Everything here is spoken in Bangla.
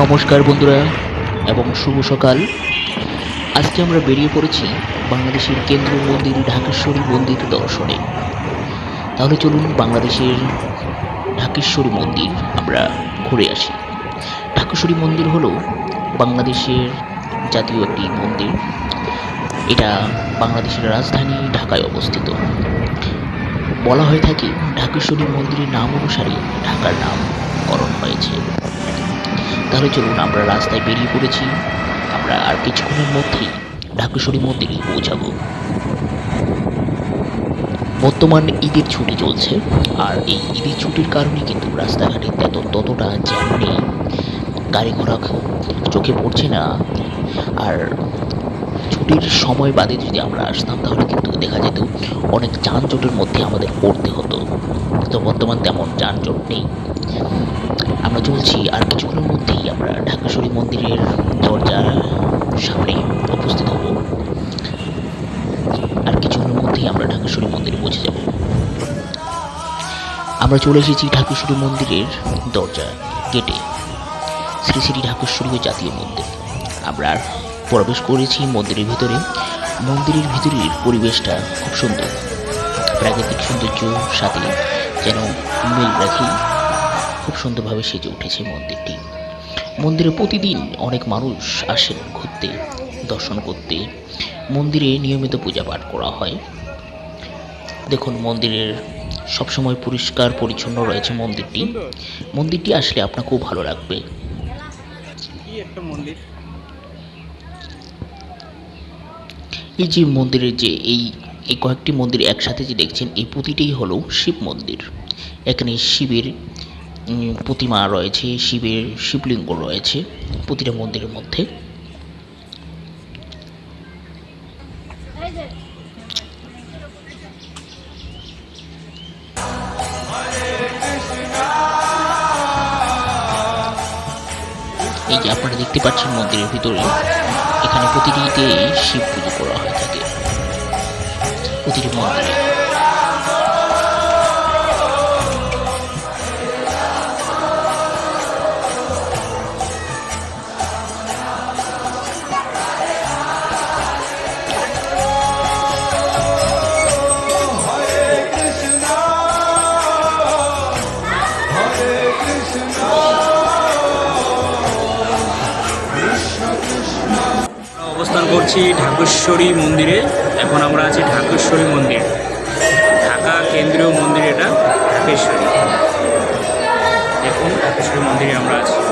নমস্কার বন্ধুরা, এবং শুভ সকাল। আজকে আমরা বেরিয়ে পড়েছি বাংলাদেশের কেন্দ্রীয় মন্দির ঢাকেশ্বরী মন্দির দর্শনে। তাহলে চলুন বাংলাদেশের ঢাকেশ্বরী মন্দির আমরা ঘুরে আসি। ঢাকেশ্বরী মন্দির হলো বাংলাদেশের জাতীয় একটি মন্দির। এটা বাংলাদেশের রাজধানী ঢাকায় অবস্থিত। বলা হয়ে থাকে ঢাকেশ্বরী মন্দিরের নাম অনুসারে ঢাকার নামকরণ হয়েছে। তাহলে চলুন আমরা রাস্তায় বেরিয়ে পড়েছি। আমরা আর কিছুক্ষণের মধ্যেই ঢাকেশ্বরী মন্দিরে পৌঁছাবো। বর্তমান ঈদের ছুটি চলছে, আর এই ঈদের ছুটির কারণে কিন্তু রাস্তাঘাটে তত ততটা জ্যাম নেই। গাড়ি ঘোড়া চোখে পড়ছে না। আর ছুটির সময় বাদে যদি আমরা আসতাম, তাহলে কিন্তু দেখা যেত অনেক যানজটের মধ্যে আমাদের পড়তে হতো। তো বর্তমান তেমন যানজট নেই। আমরা চলছি আর কিছুক্ষণের মধ্যেই আমরা ঢাকেশ্বরী মন্দিরের দরজার সামনে উপস্থিত হব। আর কিছুক্ষণের মধ্যেই আমরা ঢাকেশ্বরী মন্দিরে পৌঁছে যাব। আমরা চলে এসেছি ঢাকেশ্বরী মন্দিরের দরজা গেটে। শ্রী শ্রী ঢাকেশ্বরী জাতীয় মন্দির। আমরা প্রবেশ করেছি মন্দিরের ভিতরে। মন্দিরের ভিতরের পরিবেশটা খুব সুন্দর। প্রাকৃতিক সৌন্দর্য সাথে যেন মিল রাখি খুব সুন্দরভাবে সেজে উঠেছে মন্দিরটি। মন্দিরে প্রতিদিন অনেক মানুষ আসেন ঘুরতে দর্শন করতে। মন্দিরে নিয়মিত পূজা পাঠ করা হয়। দেখুন মন্দিরের সবসময় পরিষ্কার পরিচ্ছন্ন রয়েছে মন্দিরটি। মন্দিরটি আসলে আপনার খুব ভালো লাগবে। একটা মন্দির? এই যে মন্দিরের যে এই এই কয়েকটি মন্দির একসাথে যে দেখছেন এই প্রতিটিই হলো শিব মন্দির। এখানে শিবের প্রতিমা রয়েছে, শিবের শিবলিঙ্গ রয়েছে প্রতিটা মন্দিরের মধ্যে। এই যে আপনারা দেখতে পাচ্ছেন মন্দিরের ভিতরে, এখানে প্রতিটিতে শিব পুজো করা হয়ে থাকে প্রতিটি মন্দিরে। অবস্থান করছি ঢাকেশ্বরী মন্দিরে। এখন আমরা আছি ঢাকেশ্বরী মন্দির। ঢাকা কেন্দ্রীয় মন্দির এটা ঢাকেশ্বরী। দেখুন, ঢাকেশ্বরী মন্দিরে আমরা আছি।